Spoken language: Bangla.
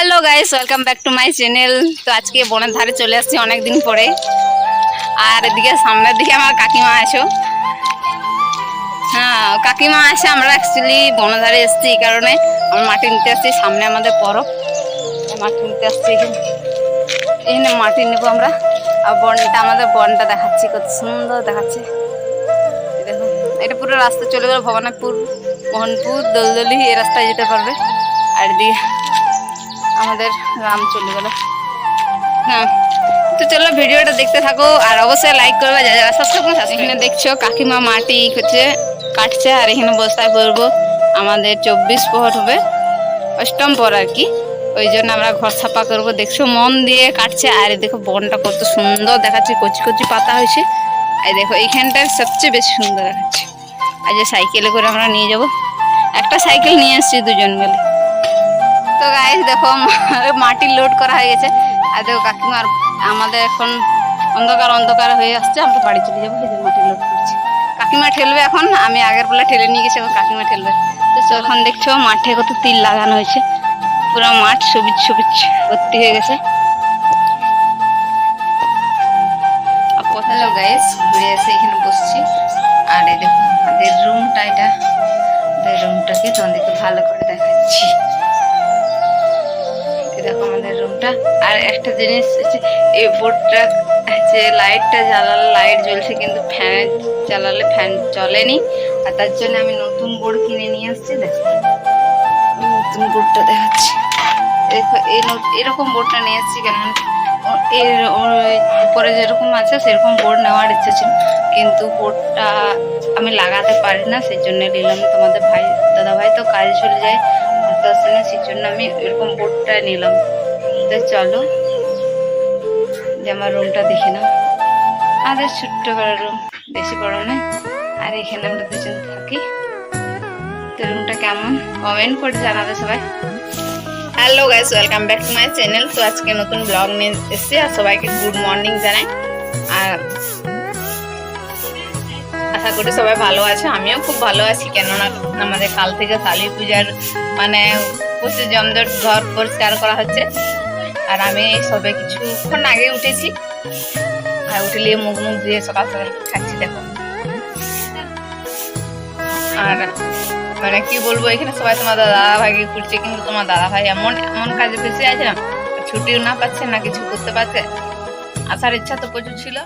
Hello guys welcome back to my channel তো আজকে বনের ধারে চলে আসছি অনেক দিন পরে। আর এদিকে সামনের দিকে আমার কাকিমা আছো হ্যাঁ কাকিমা আসে আমরা অ্যাকচুয়ালি বনের ধারে এসেছি এই কারণে। আমরা মাটি নিতে আসছি, সামনে আমাদের পরব। মাটি নিতে আসছি এখানে। এখানে মাটি নেব আমরা। আর বনটা, আমাদের বনটা দেখাচ্ছি, কত সুন্দর দেখাচ্ছে। দেখুন, এটা পুরো রাস্তা চলে গেল, ভবানীপুর, মোহনপুর, দলদলি, এই রাস্তায় যেতে পারবে। আর এদিকে আমাদের রাম চলে গেল। হ্যাঁ তো চলো ভিডিওটা দেখতে থাকো আর অবশ্যই লাইক করবে যা যারা সাবস্ক্রাইব করো এখানে দেখছ কাকিমা মাটি হচ্ছে কাটছে আর এখানে বস্তায় পড়ব আমাদের চব্বিশ পহর হবে অষ্টম পর আর কি। ওই জন্য আমরা ঘর ছাপা করব। দেখছ মন দিয়ে কাটছে আর এই দেখো বনটা কত সুন্দর দেখাচ্ছে কচি কচি পাতা হয়েছে। আর দেখো এইখানটা সবচেয়ে বেশি সুন্দর দেখাচ্ছে। আর যে সাইকেলে করে আমরা নিয়ে যাব। একটা সাইকেল নিয়ে এসেছি দুজন মিলে। তো গাইস দেখো মাটি লোড করা হয়ে গেছে। আর দেখো কাকিমার আমাদের এখন অন্ধকার অন্ধকার হয়ে আসছে, আমরা বাড়ি চলে যাব মাটি লোড করছি। কাকিমা ঠেলবে এখন, আমি আগের বেলা ঠেলে নিয়ে গেছি, এখন কাকিমা ঠেলবে। তো এখন দেখছ, মাঠে কত তিল লাগানো হয়েছে। পুরো মাঠ সবুজ সবুজ ভর্তি হয়ে গেছে। হ্যালো গাইস ঘুরে এসে আমাদের আর একটা জিনিস এই বোর্ডটা হচ্ছে লাইটটা জ্বালালে লাইট জ্বলছে, কিন্তু ফ্যান জ্বালালে ফ্যান চলেনি আর তার জন্য আমি নতুন বোর্ড কিনে নিয়ে আসছি, দেখো। নতুন বোর্ডটা দেখাচ্ছি। দেখো, এই এরকম বোর্ডটা নিয়ে আসছি কেন? এর উপরে যেরকম আছে, সেরকম বোর্ড নেওয়ার ইচ্ছে ছিল। কিন্তু বোর্ডটা আমি লাগাতে পারি না, সেই জন্য নিলাম। তোমাদের ভাই দাদা ভাই তো কাজে চলে যায় তো আসে না সেই জন্য আমি এরকম বোর্ডটা নিলাম। তো চলো। যে আমার রুমটা দেখে নাও। আমাদের ছোট্ট বড় রুম বেশি বড় নয়। আর এখানে আমরা দুজন থাকি। তো রুমটা কেমন? কমেন্ট করে জানাবে সবাই। Hello guys welcome back to my channel তো আজকে নতুন ব্লগ নিয়ে এসেছি আর সবাইকে গুড মর্নিং জানাই। আর আশা করি সবাই ভালো আছে। আমিও খুব ভালো আছি। কেননা আমাদের কাল থেকে কালী পূজার মানে প্রচুর জমজট ঘর পরিষ্কার করা হচ্ছে। আর আমি সবে কিছুক্ষণ আগে উঠেছি। আর উঠলে মুখ মুখ দিয়ে সকাল সকাল খাচ্ছি, দেখো। আর মানে কি বলব, এখানে সবাই তোমার দাদা ভাইকে করছে কিন্তু তোমার দাদা ভাই এমন এমন কাজে ফেসে আছে না, ছুটিও না পাচ্ছে না, কিছু করতে পারছে। আসার ইচ্ছা তো প্রচুর ছিল।